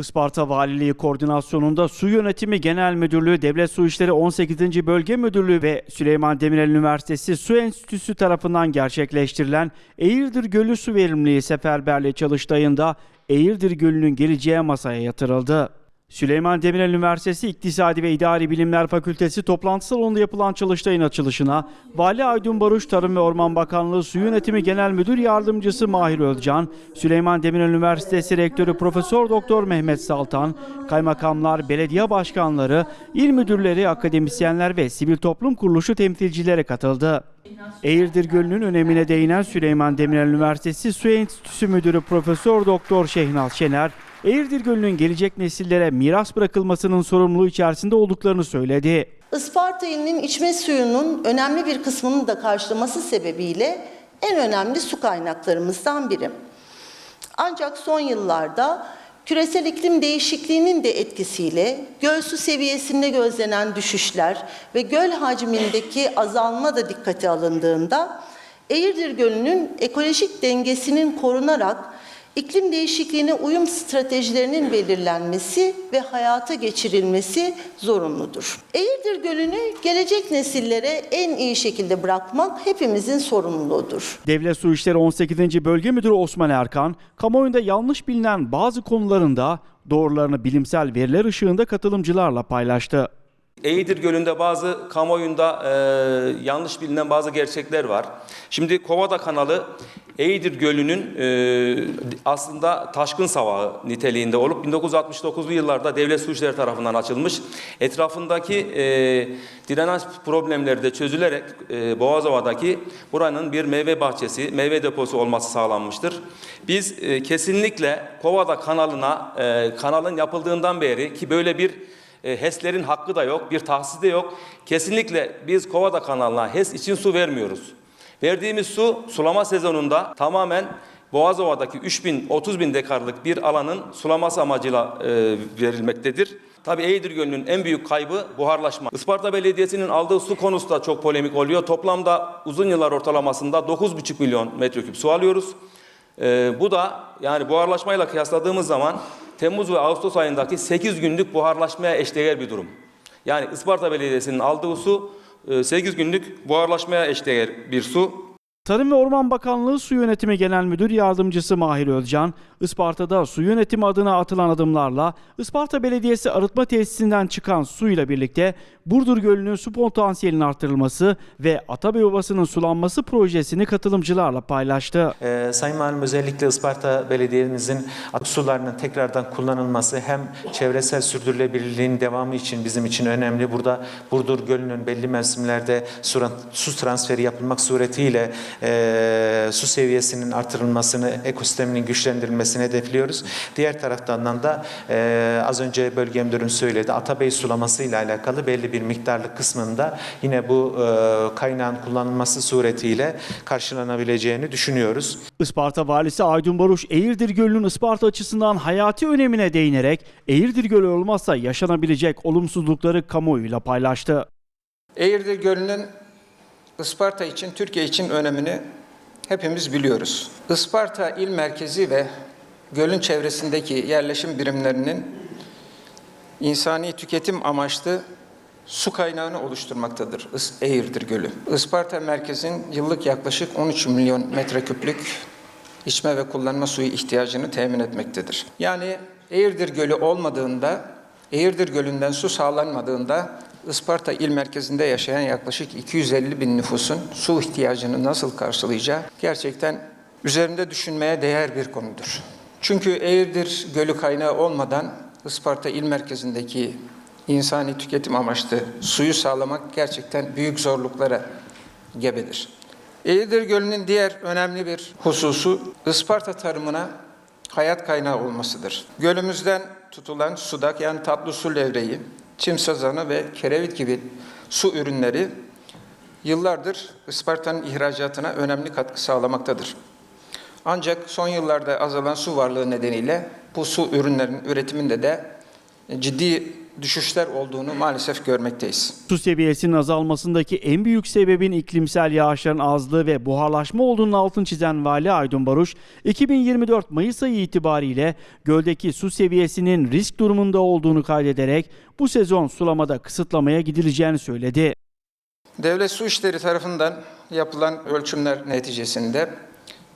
Isparta Valiliği koordinasyonunda Su Yönetimi Genel Müdürlüğü, Devlet Su İşleri 18. Bölge Müdürlüğü ve Süleyman Demirel Üniversitesi Su Enstitüsü tarafından gerçekleştirilen Eğirdir Gölü Su Verimliliği Seferberliği çalıştayında Eğirdir Gölü'nün geleceğe masaya yatırıldı. Süleyman Demirel Üniversitesi İktisadi ve İdari Bilimler Fakültesi toplantı salonunda yapılan çalıştayın açılışına Vali Aydın Baruş Tarım ve Orman Bakanlığı Su Yönetimi Genel Müdür Yardımcısı Mahir Özcan, Süleyman Demirel Üniversitesi Rektörü Profesör Doktor Mehmet Saltan, kaymakamlar, belediye başkanları, il müdürleri, akademisyenler ve sivil toplum kuruluşu temsilcileri katıldı. Eğirdir Gölü'nün önemine değinen Süleyman Demirel Üniversitesi Su Enstitüsü Müdürü Profesör Doktor Şehnaz Şener, Eğirdir Gölü'nün gelecek nesillere miras bırakılmasının sorumluluğu içerisinde olduklarını söyledi. Isparta ilinin içme suyunun önemli bir kısmını da karşılaması sebebiyle en önemli su kaynaklarımızdan biri. Ancak son yıllarda küresel iklim değişikliğinin de etkisiyle göl su seviyesinde gözlenen düşüşler ve göl hacmindeki azalma da dikkate alındığında Eğirdir Gölü'nün ekolojik dengesinin korunarak iklim değişikliğine uyum stratejilerinin belirlenmesi ve hayata geçirilmesi zorunludur. Eğirdir Gölü'nü gelecek nesillere en iyi şekilde bırakmak hepimizin sorumluluğudur. Devlet Su İşleri 18. Bölge Müdürü Osman Erkan, kamuoyunda yanlış bilinen bazı konularında doğrularını bilimsel veriler ışığında katılımcılarla paylaştı. Eğirdir Gölü'nde bazı kamuoyunda e, yanlış bilinen bazı gerçekler var. Şimdi Kovada kanalı Eğirdir Gölü'nün e, aslında taşkın savağı niteliğinde olup 1969'lu yıllarda devlet su işleri tarafından açılmış. Etrafındaki e, direnaj problemleri de çözülerek e, Boğazova'daki buranın bir meyve bahçesi, meyve deposu olması sağlanmıştır. Biz e, kesinlikle Kovada kanalına, e, kanalın yapıldığından beri ki böyle bir e, HES'lerin hakkı da yok, bir tahsis de yok. Kesinlikle biz Kovada kanalına HES için su vermiyoruz. Verdiğimiz su sulama sezonunda tamamen Boğazova'daki 3 bin, 30 bin dekarlık bir alanın sulaması amacıyla e, verilmektedir. Tabii Eğirdir Gölü'nün en büyük kaybı buharlaşma. Isparta Belediyesi'nin aldığı su konusu da çok polemik oluyor. Toplamda uzun yıllar ortalamasında 9,5 milyon metreküp su alıyoruz. Ee, bu da yani buharlaşmayla kıyasladığımız zaman Temmuz ve Ağustos ayındaki 8 günlük buharlaşmaya eşdeğer bir durum. Yani Isparta Belediyesi'nin aldığı su e, 8 günlük buharlaşmaya eşdeğer bir su. Tarım ve Orman Bakanlığı Su Yönetimi Genel Müdür Yardımcısı Mahir Özcan, Isparta'da su yönetimi adına atılan adımlarla Isparta Belediyesi arıtma tesisinden çıkan suyla birlikte Burdur Gölü'nün su potansiyelinin artırılması ve Atabey Ovası'nın sulanması projesini katılımcılarla paylaştı. Ee, Sayın Valim özellikle Isparta Belediye'mizin sularının tekrardan kullanılması hem çevresel sürdürülebilirliğin devamı için bizim için önemli. Burada Burdur Gölü'nün belli mevsimlerde su transferi yapılmak suretiyle e, su seviyesinin artırılmasını, ekosisteminin güçlendirilmesini hedefliyoruz. Diğer taraftan da e, az önce bölge müdürüm söyledi Atabey sulaması ile alakalı belli bir miktarlık kısmında yine bu e, kaynağın kullanılması suretiyle karşılanabileceğini düşünüyoruz. Isparta Valisi Aydın Baruş, Eğirdir Gölü'nün Isparta açısından hayati önemine değinerek Eğirdir Gölü olmazsa yaşanabilecek olumsuzlukları kamuoyuyla paylaştı. Eğirdir Gölü'nün Isparta için, Türkiye için önemini hepimiz biliyoruz. Isparta il merkezi ve gölün çevresindeki yerleşim birimlerinin insani tüketim amaçlı su kaynağını oluşturmaktadır Eğirdir Gölü. Isparta merkezin yıllık yaklaşık 13 milyon metreküplük içme ve kullanma suyu ihtiyacını temin etmektedir. Yani Eğirdir Gölü olmadığında, Eğirdir Gölü'nden su sağlanmadığında Isparta il merkezinde yaşayan yaklaşık 250 bin nüfusun su ihtiyacını nasıl karşılayacağı gerçekten üzerinde düşünmeye değer bir konudur. Çünkü Eğirdir Gölü kaynağı olmadan Isparta il merkezindeki insani tüketim amaçlı suyu sağlamak gerçekten büyük zorluklara gebedir. Eğirdir Gölü'nün diğer önemli bir hususu Isparta tarımına hayat kaynağı olmasıdır. Gölümüzden tutulan sudak yani tatlı su levreği, çim sazanı ve kerevit gibi su ürünleri yıllardır Isparta'nın ihracatına önemli katkı sağlamaktadır. Ancak son yıllarda azalan su varlığı nedeniyle bu su ürünlerinin üretiminde de ciddi düşüşler olduğunu maalesef görmekteyiz. Su seviyesinin azalmasındaki en büyük sebebin iklimsel yağışların azlığı ve buharlaşma olduğunun altını çizen Vali Aydın Baruş, 2024 Mayıs ayı itibariyle göldeki su seviyesinin risk durumunda olduğunu kaydederek bu sezon sulamada kısıtlamaya gidileceğini söyledi. Devlet Su İşleri tarafından yapılan ölçümler neticesinde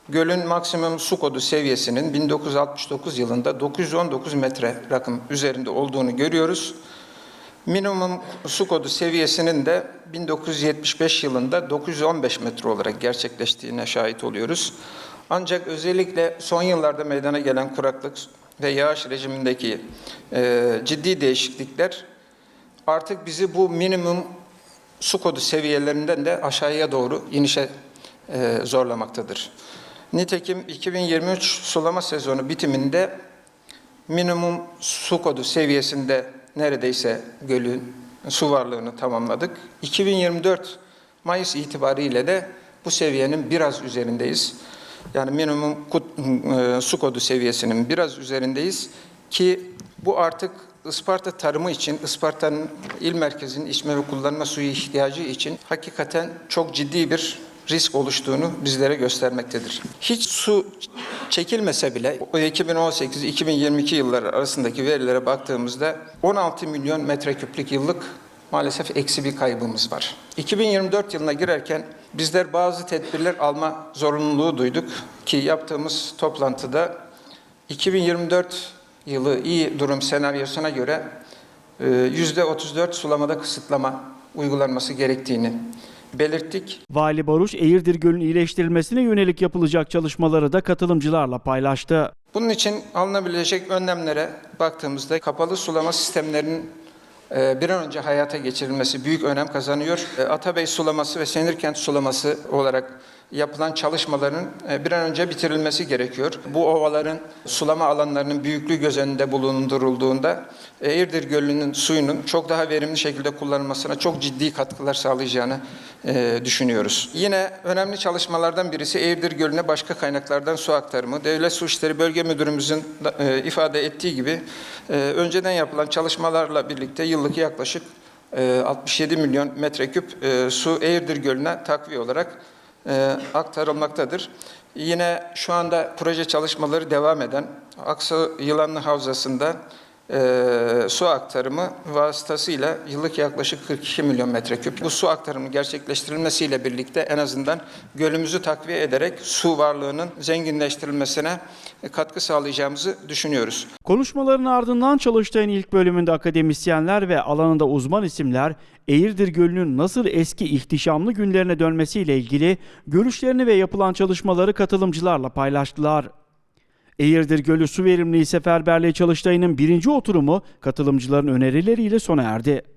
gölün maksimum su kodu seviyesinin 1969 yılında 919 metre rakım üzerinde olduğunu görüyoruz. Minimum su kodu seviyesinin de 1975 yılında 915 metre olarak gerçekleştiğine şahit oluyoruz. Ancak özellikle son yıllarda meydana gelen kuraklık ve yağış rejimindeki e, ciddi değişiklikler artık bizi bu minimum su kodu seviyelerinden de aşağıya doğru inişe e, zorlamaktadır. Nitekim 2023 sulama sezonu bitiminde minimum su kodu seviyesinde neredeyse gölün su varlığını tamamladık. 2024 Mayıs itibariyle de bu seviyenin biraz üzerindeyiz. Yani minimum e, su kodu seviyesinin biraz üzerindeyiz ki bu artık Isparta tarımı için, Isparta'nın il merkezinin içme ve kullanma suyu ihtiyacı için hakikaten çok ciddi bir risk oluştuğunu bizlere göstermektedir. Hiç su çekilmese bile o 2018-2022 yılları arasındaki verilere baktığımızda 16 milyon metreküplük yıllık maalesef eksi bir kaybımız var. 2024 yılına girerken bizler bazı tedbirler alma zorunluluğu duyduk ki yaptığımız toplantıda 2024 yılı iyi durum senaryosuna göre e, %34 sulamada kısıtlama uygulanması gerektiğini belirttik. Vali Baruş, Eğirdir Gölü'nün iyileştirilmesine yönelik yapılacak çalışmaları da katılımcılarla paylaştı. Bunun için alınabilecek önlemlere baktığımızda kapalı sulama sistemlerinin bir an önce hayata geçirilmesi büyük önem kazanıyor. E, Atabey sulaması ve Senirkent sulaması olarak yapılan çalışmaların e, bir an önce bitirilmesi gerekiyor. Bu ovaların sulama alanlarının büyüklüğü göz önünde bulundurulduğunda Eğirdir Gölü'nün suyunun çok daha verimli şekilde kullanılmasına çok ciddi katkılar sağlayacağını e, düşünüyoruz. Yine önemli çalışmalardan birisi Eğirdir Gölü'ne başka kaynaklardan su aktarımı. Devlet Su İşleri Bölge Müdürümüzün e, ifade ettiği gibi e, önceden yapılan çalışmalarla birlikte yıllık yaklaşık e, 67 milyon metreküp e, su Eğirdir Gölü'ne takviye olarak e, aktarılmaktadır. Yine şu anda proje çalışmaları devam eden Aksu Yılanlı Havzası'nda e, su aktarımı vasıtasıyla yıllık yaklaşık 42 milyon metreküp. Bu su aktarımı gerçekleştirilmesiyle birlikte en azından gölümüzü takviye ederek su varlığının zenginleştirilmesine katkı sağlayacağımızı düşünüyoruz. Konuşmaların ardından Çalıştay'ın ilk bölümünde akademisyenler ve alanında uzman isimler Eğirdir Gölü'nün nasıl eski ihtişamlı günlerine dönmesiyle ilgili görüşlerini ve yapılan çalışmaları katılımcılarla paylaştılar. Eğirdir Gölü Su Verimliliği Seferberliği Çalıştayı'nın birinci oturumu katılımcıların önerileriyle sona erdi.